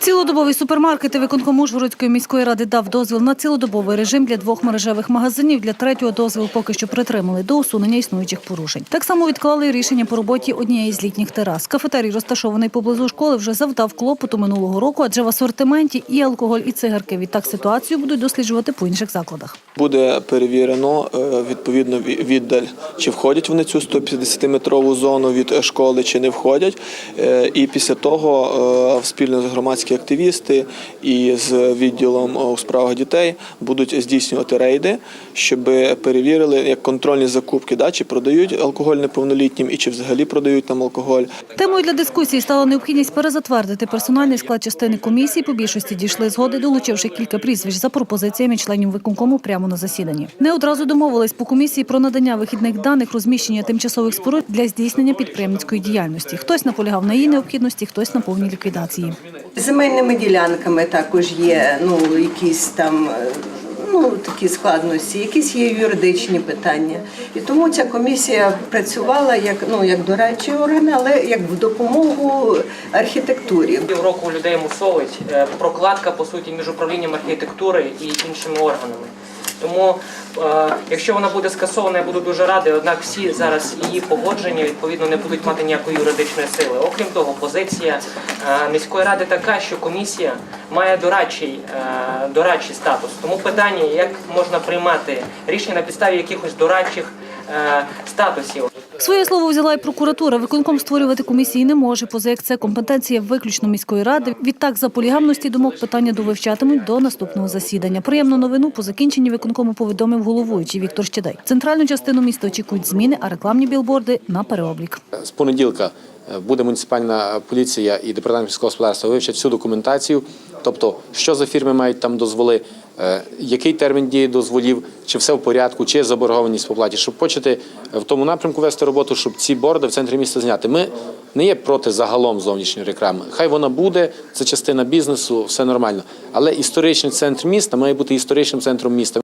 Цілодобовий супермаркет і виконком Ужгородської міської ради дав дозвіл на цілодобовий режим для двох мережевих магазинів. Для третього дозвіл поки що притримали до усунення існуючих порушень. Так само відклали рішення по роботі однієї з літніх терас. Кафетерій, розташований поблизу школи, вже завдав клопоту минулого року, адже в асортименті і алкоголь, і цигарки. Відтак ситуацію будуть досліджувати по інших закладах. Буде перевірено е, відповідно віддаль, чи входять вони цю 150-метрову зону від школи, чи не входять. Е, І після того е, спільно з громадські активісти і з відділом у справах дітей будуть здійснювати рейди, щоб перевірили як контрольні закупки, да, чи продають алкоголь неповнолітнім і чи взагалі продають там алкоголь. Темою для дискусії стала необхідність перезатвердити персональний склад частини комісії. По більшості дійшли згоди, долучивши кілька прізвищ за пропозиціями членів виконкому прямо на засіданні. Не одразу домовились по комісії про надання вихідних даних розміщення тимчасових споруд для здійснення підприємницької діяльності. Хтось наполягав на її необхідності, хтось на повній ліквідації. Земельними ділянками також є ну, якісь там е, ну, такі складності, якісь є юридичні питання. І тому ця комісія працювала як, ну, як дорадчий орган, але як в допомогу архітектурі. Півроку людей мусолить е, прокладка по суті між управлінням архітектури і іншими органами. Тому, е, якщо вона буде скасована, я буду дуже радий. Однак всі зараз її погодження відповідно не будуть мати ніякої юридичної сили. Окрім того, позиція е, міської ради така, що комісія має дорадчий, е, дорадчий статус. Тому питання, як можна приймати рішення на підставі якихось дорадчих статусів. Своє слово взяла і прокуратура. Виконком створювати комісії не може, поза як це компетенція виключно міської ради. Відтак за полігамності думок питання довивчатимуть до наступного засідання. Приємну новину по закінченні виконкому повідомив головуючий Віктор Щедай. Центральну частину міста очікують зміни, а рекламні білборди на переоблік. З понеділка буде муніципальна поліція і департамент міського господарства вивчать всю документацію, тобто що за фірми мають там дозволи, е, який термін дії дозволів, чи все в порядку, чи є заборгованість по платі, щоб почати в тому напрямку вести роботу, щоб ці борди в центрі міста зняти. Ми не є проти загалом зовнішньої реклами. Хай вона буде, це частина бізнесу, все нормально. Але історичний центр міста має бути історичним центром міста.